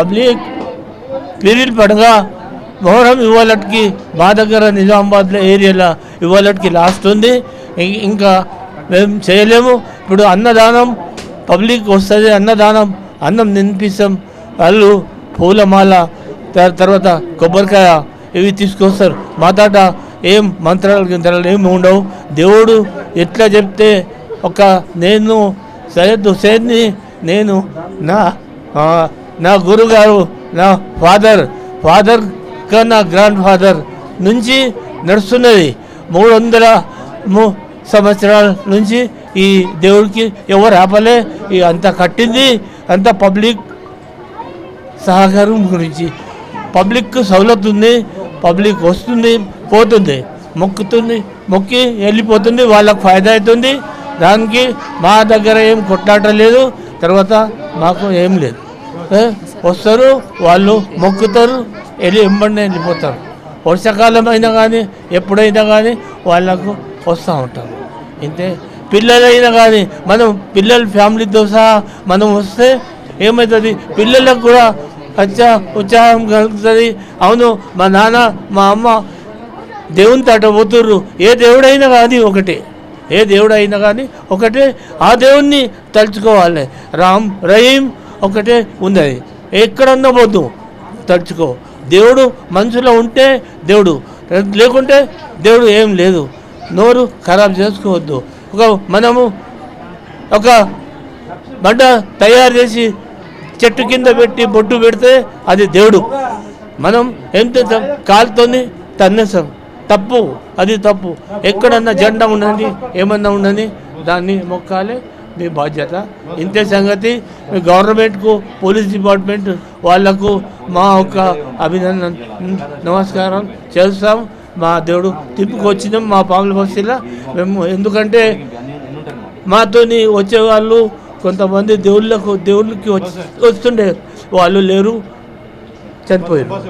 Public period పడగా మొహరం ఇవాళకి మా దగ్గర నిజామాబాద్ ఏరియాలో ఇవాళకి లాస్ట్ ఉంది. ఇంకా మేము చేయలేము. ఇప్పుడు అన్నదానం పబ్లిక్ వస్తుంది అన్నదానం అన్నం తినిపిస్తాం. వాళ్ళు పూలమాల త- తర్వాత కొబ్బరికాయ ఇవి తీసుకొస్తారు. మా తాట ఏం మంత్రాలు గింత్రాలు ఏమి ఉండవు. దేవుడు ఎట్లా చెప్తే ఒక నేను సయ్యద్ హుసేన్ని నేను నా నా గురుగారు నా ఫాదర్ ఫాదర్ కా నా గ్రాండ్ ఫాదర్ నుంచి నడుస్తున్నది. మూడు వందల సంవత్సరాల నుంచి ఈ దేవుడికి ఎవరు ఆపలే అంత కట్టింది అంత పబ్లిక్ సహకారం గురించి. పబ్లిక్ సౌలత్ ఉంది పబ్లిక్ వస్తుంది పోతుంది. మొక్కుతుంది మొక్కి వెళ్ళిపోతుంది వాళ్ళకు ఫాయిదా అవుతుంది. దానికి మా దగ్గర ఏం కొట్లాట లేదు తర్వాత మాకు ఏం లేదు. వస్తారు వాళ్ళు మొక్కుతారు వెళ్ళి ఎంబడినే వెళ్ళిపోతారు. వర్షాకాలం అయినా కానీ ఎప్పుడైనా కానీ వాళ్ళకు వస్తూ ఉంటారు. ఇంతే. పిల్లలైనా కానీ మనం పిల్లల ఫ్యామిలీతో సహా మనం వస్తే ఏమవుతుంది పిల్లలకు కూడా అచ్చా ఉత్సాహం కలుగుతుంది. అవును మా నాన్న మా అమ్మ దేవుని తట పోతుర్రు. ఏ దేవుడైనా కానీ ఒకటే. ఏ దేవుడైనా కానీ ఒకటే. ఆ దేవుణ్ణి తలుచుకోవాలి. రామ్ రహీం ఒకటే ఉన్నది ఎక్కడన్నా పోద్దు. తడుచుకో దేవుడు మనసులో ఉంటే దేవుడు. లేకుంటే దేవుడు ఏం లేదు. నోరు ఖరాబ్ చేసుకోవద్దు. ఒక మనము ఒక బండ తయారు చేసి చెట్టు కింద పెట్టి బొట్టు పెడితే అది దేవుడు. మనం ఎంత త- కాలుతోని తన్నేసాం తప్పు. అది తప్పు. ఎక్కడన్నా జెండా ఉండని ఏమన్నా ఉండని దాన్ని మొక్కాలి. మీ బాధ్యత. ఇంతే సంగతి మీ గవర్నమెంట్కు పోలీస్ డిపార్ట్మెంట్ వాళ్ళకు మా యొక్క అభినందన నమస్కారం చేస్తాం. మా దేవుడు తిప్పుకొచ్చినాం మా పాముల బస్తీలో మేము ఎందుకంటే మాతోని వచ్చేవాళ్ళు కొంతమంది దేవుళ్ళకు దేవుళ్ళకి వచ్చి వస్తుండే. వాళ్ళు లేరు చనిపోయారు.